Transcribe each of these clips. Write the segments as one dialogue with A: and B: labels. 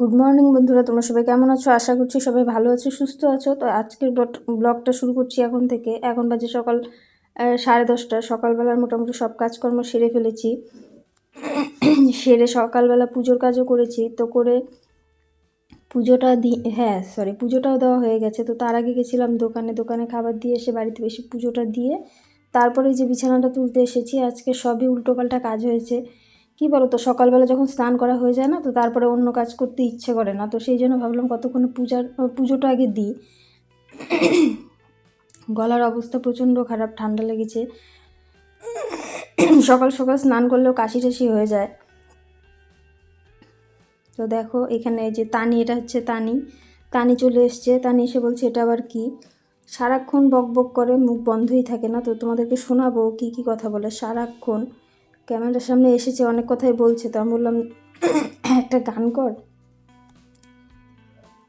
A: Good morning বন্ধুরা। তোমরা সবাই কেমন আছো? আশা করছি সবাই ভালো আছো, সুস্থ আছো। তো আজকের ব্লগ- ব্লগটা শুরু করছি এখন থেকে। এখন বাজে সকাল সাড়ে দশটা। সকালবেলার মোটামুটি সব কাজকর্ম সেরে ফেলেছি। সেরে সকালবেলা পুজোর কাজও করেছি। তো করে পুজোটা দি হ্যাঁ সরি পুজোটাও দেওয়া হয়ে গেছে। তো তার আগে গেছিলাম দোকানে। দোকানে খাবার দিয়ে এসে বাড়িতে বেশি পুজোটা দিয়ে তারপরে যে বিছানাটা তুলতে এসেছি, আজকে সবই উল্টোপাল্টা কাজ হয়েছে। কি বলো তো সকালবেলা যখন স্নান করা হয়ে যায় না, তো তারপরে অন্য কাজ করতে ইচ্ছে করে না। তো সেই জন্য ভাবলাম কতক্ষণে পূজার পুজোটা আগে দিই। গলার অবস্থা প্রচণ্ড খারাপ, ঠান্ডা লেগেছে। সকাল সকাল স্নান করলেও কাশি টাশি হয়ে যায়। তো দেখো, এখানে যে তানি, এটা হচ্ছে তানি। তানি চলে এসছে। তানি এসে বলছে, এটা আবার কি? সারাক্ষণ বক বক করে, মুখ বন্ধই থাকে না। তো তোমাদেরকে শোনাবো কি কি কথা বলে। সারাক্ষণ ক্যামেরার সামনে এসেছে, অনেক কথাই বলছে। তো আমি বললাম, একটা গান কর।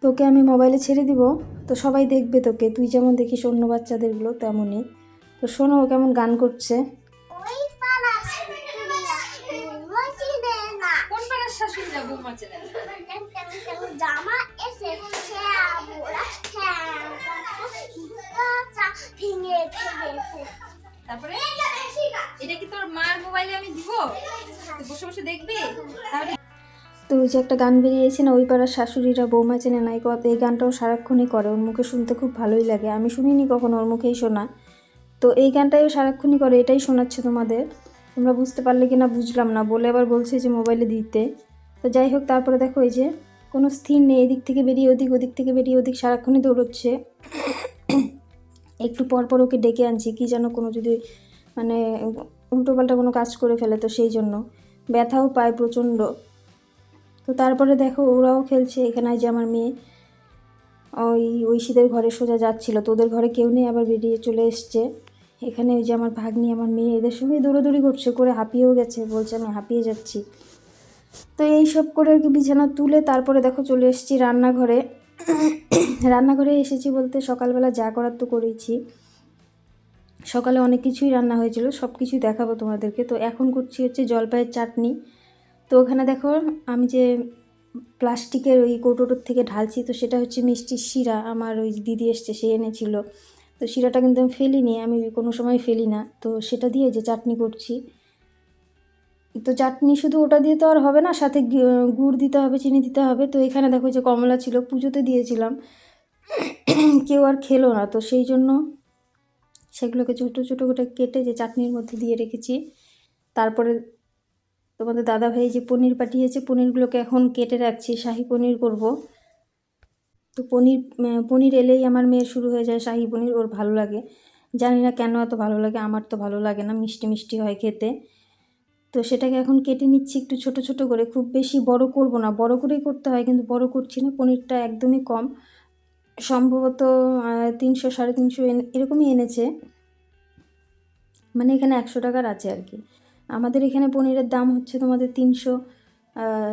A: তোকে আমি মোবাইলে ছেড়ে দিব। তো সবাই দেখবে তোকে। তুই যেমন দেখিস অন্য বাচ্চাদেরগুলো তেমনই। তো শোনো ও কেমন গান করছে।
B: তারপরে? এটা কি তোর মার মোবাইলে আমি দিব? বসে বসে দেখবি? তাহলে
A: তো ওই যে একটা গান বেরিয়েছে না, ওই পাড়ার শাশুড়িরা বৌমা চেনে না এই কথা এই গানটাও সারাক্ষণই করে। ওর মুখে শুনতে খুব ভালোই লাগে। আমি শুনিনি কখনো, ওর মুখেই শোনা। তো এই গানটাও সারাক্ষণই করে, এটাই শোনাচ্ছে তোমাদের। তোমরা বুঝতে পারলে কি না বুঝলাম না, বলে আবার বলছে যে মোবাইলে দিতে। তো যাই হোক, তারপরে দেখো এই যে, কোনো স্থির নেই, এদিক থেকে বেরিয়ে ওদিক ওদিক থেকে বেরিয়ে ওদিক, সারাক্ষণই দৌড়চ্ছে। একটু পর পর ওকে ডেকে আনছি, কি যেন কোনো যদি মানে উল্টোপাল্টা কোনো কাজ করে ফেলে তো সেই জন্য। ব্যথাও পায় প্রচণ্ড। তো তারপরে দেখো ওরাও খেলছে এখানে যে আমার মেয়ে ওই ঐশীদের ঘরে সোজা যাচ্ছিল। তো ওদের ঘরে কেউ নেই, আবার বেরিয়ে চলে এসছে। এখানে ওই যে আমার ভাগ্নি, আমার মেয়ে, এদের সঙ্গে দৌড়াদৌড়ি করছে, করে হাঁপিয়েও গেছে, বলছে আমি হাঁপিয়ে যাচ্ছি। তো এই সব করে আর কি বিছানা তুলে তারপরে দেখো চলে এসেছি রান্নাঘরে। রান্নাঘরে এসেছি বলতে সকালবেলা যা করার তো করেইছি। সকালে অনেক কিছুই রান্না হয়েছিল সব কিছুই দেখাবো তোমাদেরকে। তো এখন করছি হচ্ছে জলপাইয়ের চাটনি। তো ওখানে দেখো, আমি যে প্লাস্টিকের ওই কৌটোটোর থেকে ঢালছি, তো সেটা হচ্ছে মিষ্টির শিরা। আমার ওই দিদি এসছে, সে এনেছিল। তো শিরাটা কিন্তু আমি ফেলিনি, আমি কোনো সময় ফেলি না। তো সেটা দিয়ে যে চাটনি করছি। তো চাটনি শুধু ওটা দিয়ে তো আর হবে না, সাথে গুড় দিতে হবে, চিনি দিতে হবে। তো এখানে দেখো যে কমলা ছিল, পুজোতে দিয়েছিলাম। কেউ আর খেলো না, তো সেই জন্য সেগুলোকে ছোটো ছোটো করে কেটে যে চাটনির মধ্যে দিয়ে রেখেছি। তারপরে তোমাদের দাদা ভাই যে পনির পাঠিয়েছে, পনিরগুলোকে এখন কেটে রাখছি, শাহি পনির করব। তো পনির পনির এলেই আমার মেয়ের শুরু হয়ে যায় শাহি পনির, ওর ভালো লাগে। জানি না কেন এত ভালো লাগে, আমার তো ভালো লাগে না, মিষ্টি মিষ্টি হয় খেতে। তো সেটাকে এখন কেটে নিচ্ছি একটু ছোট ছোট করে, খুব বেশি বড় করব না, বড় করেই করতে হয়, কিন্তু বড় করছি না, পনিরটা একদমই কম। সম্ভবত তিনশো, সাড়ে তিনশো এন- এরকমই এনেছে। মানে এখানে একশো টাকার আছে আর কি। আমাদের এখানে পনিরের দাম হচ্ছে তোমাদের তিনশো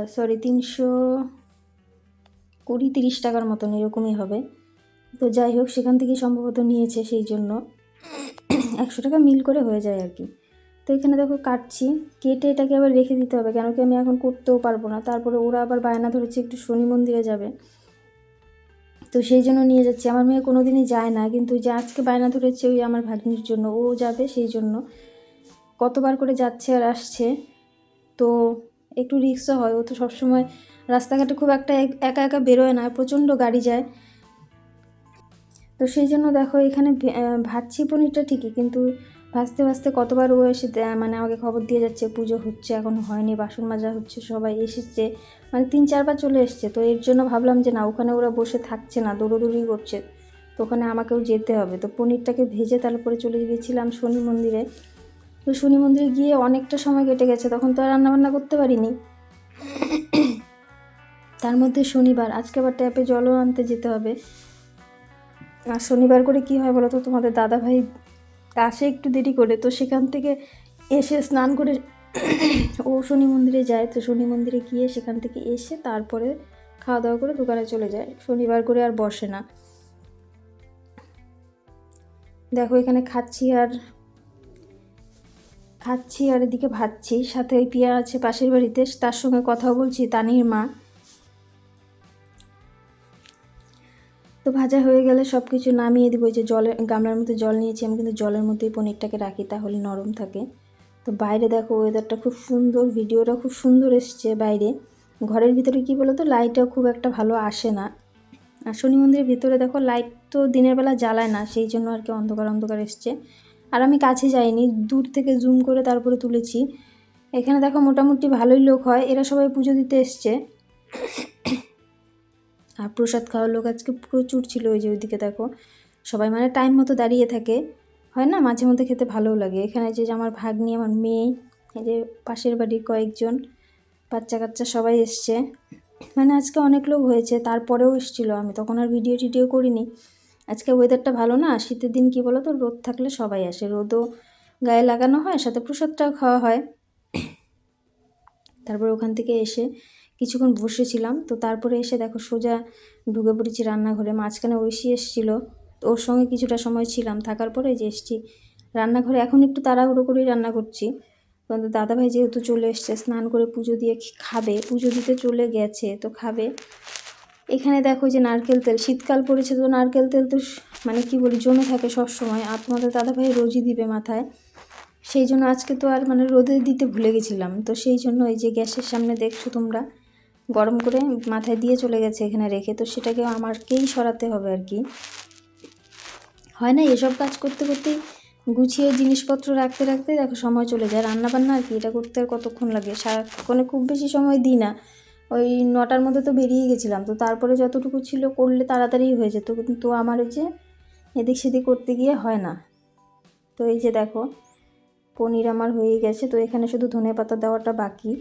A: সরি তিনশো কুড়ি, তিরিশ টাকার মতন এরকমই হবে। তো যাই হোক, সেখান থেকেই সম্ভবত নিয়েছে সেই জন্য। একশো টাকা মিল করে হয়ে যায় আর কি। তো এখানে দেখো কাটছি। কেটে এটাকে আবার রেখে দিতে হবে, কেন কি আমি এখন করতেও পারব না। তারপরে ওরা আবার বায়না ধরেছে, একটু শনি মন্দিরে যাবে। তো সেই জন্য নিয়ে যাচ্ছি। আমার মেয়ে কোনো দিনই যায় না, কিন্তু যে আজকে বায়না ধরেছে ওই আমার ভাগ্নির জন্য, ও যাবে সেই জন্য। কতবার করে যাচ্ছে আর আসছে, তো একটু রিক্সও হয়। ও তো সবসময় রাস্তাঘাটে খুব একটা এক- একা বেরোয় না, প্রচণ্ড গাড়ি যায়। তো সেই জন্য দেখো এখানে ভাজছি পনিরটা ঠিকই, কিন্তু ভাজতে ভাজতে কতবার ও এসে মানে আমাকে খবর দিয়ে যাচ্ছে, পুজো হচ্ছে, এখনও হয়নি, বাসন মাজা হচ্ছে, সবাই এসেছে। মানে তিন, চারবার চলে এসছে। তো এর জন্য ভাবলাম যে না, ওখানে ওরা বসে থাকছে না, দৌড়োদৌড়ি করছে। তো ওখানে আমাকেও যেতে হবে। তো পনিরটাকে ভেজে তারপরে চলে গিয়েছিলাম শনি মন্দিরে। তো শনি মন্দিরে গিয়ে অনেকটা সময় কেটে গেছে, তখন তো আর রান্নাবান্না করতে পারিনি। তার মধ্যে শনিবার, আজকে আবার ট্যাপে জলও আনতে যেতে হবে। আর শনিবার করে কি হয় বলো তো, তোমাদের দাদা ভাই আসে একটু দেরি করে, তো সেখান থেকে এসে স্নান করে ও শনি মন্দিরে যায়। তো শনি মন্দিরে গিয়ে সেখান থেকে এসে তারপরে খাওয়া দাওয়া করে দোকানে চলে যায়। শনিবার করে আর বসে না। দেখো এখানে খাচ্ছি আর খাচ্ছি আর এদিকে ভাজছি। সাথে ওই পিয়া আছে পাশের বাড়িতে, তার সঙ্গে কথাও বলছি, তানির মা। তো ভাজা হয়ে গেলে সব কিছু নামিয়ে দিব। যে জলের গামলার মধ্যে জল নিয়েছি, আমি কিন্তু জলের মধ্যেই পনিরটাকে রাখি তাহলে নরম থাকে। তো বাইরে দেখো ওয়েদারটা খুব সুন্দর ভিডিওটা খুব সুন্দর এসছে বাইরে। ঘরের ভিতরে কি বলো তো লাইটও খুব একটা ভালো আসে না। আর শনি মন্দিরের ভিতরে দেখো লাইট তো দিনের বেলা জ্বালায় না, সেই জন্য আর কি অন্ধকার অন্ধকার এসছে। আর আমি কাছে যাইনি, দূর থেকে জুম করে তারপরে তুলেছি। এখানে দেখো মোটামুটি ভালোই লোক হয়, এরা সবাই পুজো দিতে এসছে। আর প্রসাদ খাওয়ার লোক আজকে প্রচুর ছিল ওই যে ওইদিকে দেখো। সবাই মানে টাইম মতো দাঁড়িয়ে থাকে। হয় না? মাঝে মধ্যে খেতে ভালোও লাগে। এখানে যে যে আমার ভাগ্নি, আমার মেয়ে, এই যে পাশের বাড়ির কয়েকজন বাচ্চা কাচ্চা সবাই এসছে। মানে আজকে অনেক লোক হয়েছে, তারপরেও এসেছিল। আমি তখন আর ভিডিও টিডিও করিনি। আজকে ওয়েদারটা ভালো না? শীতের দিন কি বলো তো রোদ থাকলে সবাই আসে। রোদও গায়ে লাগানো হয়, সাথে প্রসাদটাও খাওয়া হয়। তারপর ওখান থেকে এসে কিছুক্ষণ বসেছিলাম, তো তারপরে এসে দেখো সোজা ঢুকে পড়েছি রান্নাঘরে। মাঝখানে ঐশী এসেছিল ওর সঙ্গে কিছুটা সময় ছিলাম। থাকার পরে যে এসেছি, রান্নাঘরে এখন একটু তাড়াহুড়ো করেই রান্না করছি। কিন্তু দাদাভাই যেহেতু চলে এসছে, স্নান করে পুজো দিয়ে খাবে। পুজো দিতে চলে গেছে, তো খাবে। এখানে দেখো যে নারকেল তেল, শীতকাল পড়েছে তো নারকেল তেল তো মানে কি বলি, জমে থাকে সব সময় আর তোমাদের দাদাভাই রোজই দিবে মাথায়। সেই জন্য আজকে তো আর মানে রোদে দিতে ভুলে গেছিলাম। তো সেই জন্য এই যে গ্যাসের সামনে দেখছ তোমরা গরম করে মাথায় দিয়ে চলে গেছে এখানে রেখে, তো সেটাকে আমারকেই সরাতে হবে আর কি। হয় না, এসব কাজ করতে করতেই গুছিয়ে জিনিসপত্র রাখতে রাখতে দেখো সময় চলে যায়। রান্না বান্না আর কি, এটা করতে আর কতক্ষণ লাগে? সারাক্ষণে খুব বেশি সময় দিই না। ওই নটার মধ্যে তো বেরিয়ে গেছিলাম, তো তারপরে যতটুকু ছিল করলে তাড়াতাড়ি হয়ে যেত। কিন্তু আমার ওই যে এদিক সেদিক করতে গিয়ে হয় না। তো এই যে দেখো, পনির আমার হয়ে গেছে, তো এখানে শুধু ধনে পাতা দেওয়াটা বাকি।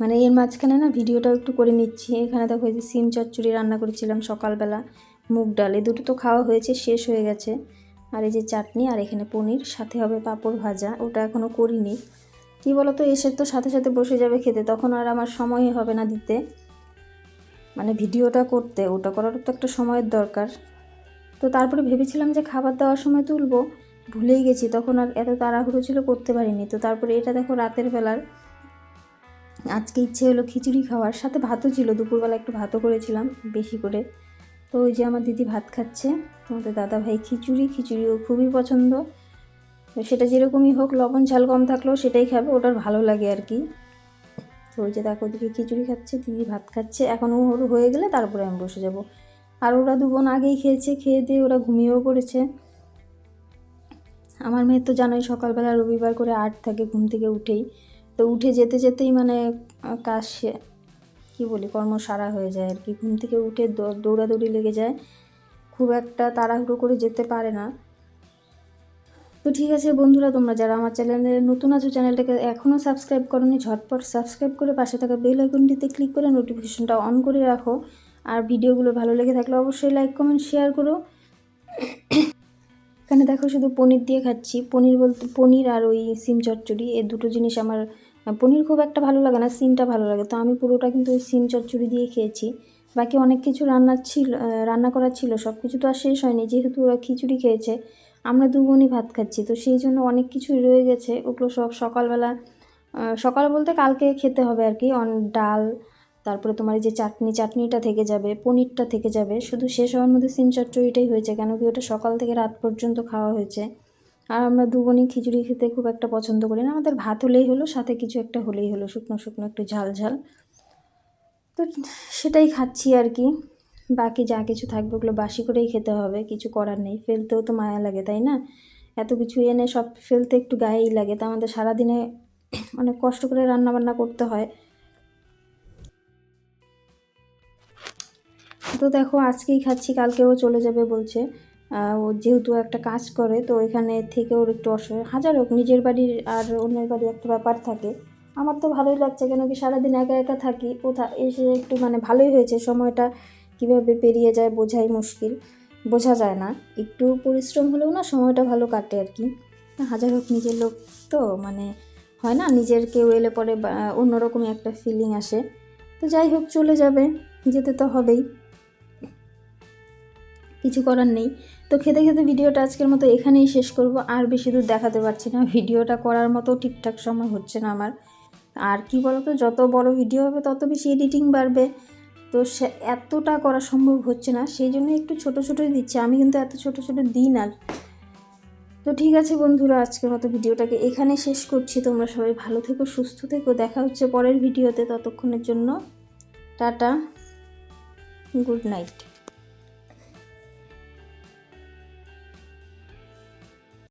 A: মানে এর মাঝখানে না ভিডিওটাও একটু করে নিচ্ছি। এখানে দেখো যে সিম চচ্চড়ি রান্না করেছিলাম সকালবেলা, মুগ ডাল, এই দুটো তো খাওয়া হয়েছে, শেষ হয়ে গেছে। আর এই যে চাটনি আর এখানে পনির, সাথে হবে পাঁপড় ভাজা, ওটা এখনও করিনি। কী বলো তো এসে তো সাথে সাথে বসে যাবে খেতে, তখন আর আমার সময়ই হবে না দিতে। মানে ভিডিওটা করতে, ওটা করার তো একটা সময়ের দরকার। তো তারপরে ভেবেছিলাম যে খাবার দেওয়ার সময় তুলবো, ভুলেই গেছি, তখন আর এত তাড়াহুড়ো ছিল করতে পারিনি। তো তারপরে এটা দেখো রাতের বেলার আজকে ইচ্ছে হলো খিচুড়ি খাওয়ার। সাথে ভাতও ছিল, দুপুরবেলা একটু ভাতও করেছিলাম, বেশি করে। তো ওই যে আমার দিদি ভাত খাচ্ছে, তোমাদের দাদা ভাই খিচুড়ি, খিচুড়িও খুবই পছন্দ। সেটা যেরকমই হোক, লবণ, ঝাল কম থাকলেও সেটাই খাবে, ওটার ভালো লাগে আর কি। তো ওই যে দেখো ওদিকে খিচুড়ি খাচ্ছে, দিদি ভাত খাচ্ছে, এখন ওর হয়ে গেলে তারপরে আমি বসে যাব। আর ওরা দু বোন আগেই খেয়েছে, খেয়ে দিয়ে ওরা ঘুমিয়েও পড়েছে। আমার মেয়ের তো জানোই সকালবেলা রবিবার করে আট থাকে, ঘুম থেকে উঠেই। তো উঠে যেতে যেতেই মানে কাজ কী বলি কর্ম সারা হয়ে যায় আর কি। ঘুম থেকে উঠে দৌড়াদৌড়ি লেগে যায়। খুব একটা তাড়াহুড়ো করে যেতে পারে না। তো ঠিক আছে বন্ধুরা, তোমরা যারা আমার চ্যানেলে নতুন আছো, চ্যানেলটাকে এখনও সাবস্ক্রাইব করোনি, ঝটপট সাবস্ক্রাইব করে পাশে থাকা বেল আইকনটিতে ক্লিক করে নোটিফিকেশনটা অন করে রাখো। আর ভিডিওগুলো ভালো লেগে থাকলে অবশ্যই লাইক, কমেন্ট, শেয়ার করো। এখানে দেখো শুধু পনির দিয়ে খাচ্ছি। পনির বলতে, পনির আর ওই সিম চচ্চড়ি, এই দুটো জিনিস আমার পনির খুব একটা ভালো লাগে না, সিমটা ভালো লাগে। তো আমি পুরোটা কিন্তু ওই সিম চচ্চড়ি দিয়ে খেয়েছি। বাকি অনেক কিছু রান্নার ছিল রান্না করা ছিল সব কিছু তো আর শেষ হয়নি। যেহেতু ওরা খিচুড়ি খেয়েছে, আমরা দুগুণই ভাত খাচ্ছি। তো সেই জন্য অনেক কিছুই রয়ে গেছে। ওগুলো সব সকালবেলা সকাল বলতে কালকে খেতে হবে আর কি। অন, ডাল, তারপরে তোমার এই যে চাটনি, চাটনিটা থেকে যাবে, পনিরটা থেকে যাবে। শুধু শেষ হওয়ার মধ্যে সিম চচ্চড়িটাই হয়েছে, কেন কি ওটা সকাল থেকে রাত পর্যন্ত খাওয়া হয়েছে। আর আমরা দুবোনই খিচুড়ি খেতে খুব একটা পছন্দ করি না। আমাদের ভাত হলেই হলো, সাথে কিছু একটা হলেই হলো, শুকনো শুকনো একটু ঝাল ঝাল। তো সেটাই খাচ্ছি আর কি। বাকি যা কিছু থাকবে ওগুলো বাসি করেই খেতে হবে, কিছু করার নেই। ফেলতেও তো মায়া লাগে, তাই না? এত কিছু এনে সব ফেলতে একটু গায়েই লাগে, তা আমাদের সারাদিনে অনেক কষ্ট করে রান্না বান্না করতে হয়। তো দেখো, আজকেই খাচ্ছি, কালকেও চলে যাবে বলছে। ও যেহেতু একটা কাজ করে, তো এখানে থেকে ওর একটু অসুবিধা হাজার হোক, নিজের বাড়ির আর অন্যের বাড়ি একটা ব্যাপার থাকে। আমার তো ভালোই লাগছে, কেন কি সারাদিন একা একা থাকি। কোথা, এসে একটু মানে ভালোই হয়েছে, সময়টা কীভাবে পেরিয়ে যায় বোঝাই মুশকিল। বোঝা যায় না। একটু পরিশ্রম হলেও না সময়টা ভালো কাটে আর কি। হাজার হোক, নিজের লোক তো মানে হয় না, নিজের কেউ এলে পরে অন্যরকমই একটা ফিলিং আসে। তো যাই হোক, চলে যাবে। যেতে তো হবেই। কিছু করার নেই। তো খেতে খেতে ভিডিওটা আজকের মতো এখানেই শেষ করব। আর বেশি দূর দেখাতে পারছি না। ভিডিওটা করার মতো ঠিকঠাক সময় হচ্ছে না আমার। আর কি বলতো, যত বড় ভিডিও হবে, তত বেশি এডিটিং বাড়বে। তো সে এতটা করা সম্ভব হচ্ছে না। সেই জন্য একটু ছোট ছোটোই দিচ্ছি। আমি কিন্তু এত ছোট ছোট দিই না। তো ঠিক আছে বন্ধুরা, আজকের মতো ভিডিওটাকে এখানে শেষ করছি। তোমরা সবাই ভালো থেকো, সুস্থ থেকো। দেখা হচ্ছে পরের ভিডিওতে। ততক্ষণের জন্য টাটা, গুড নাইট।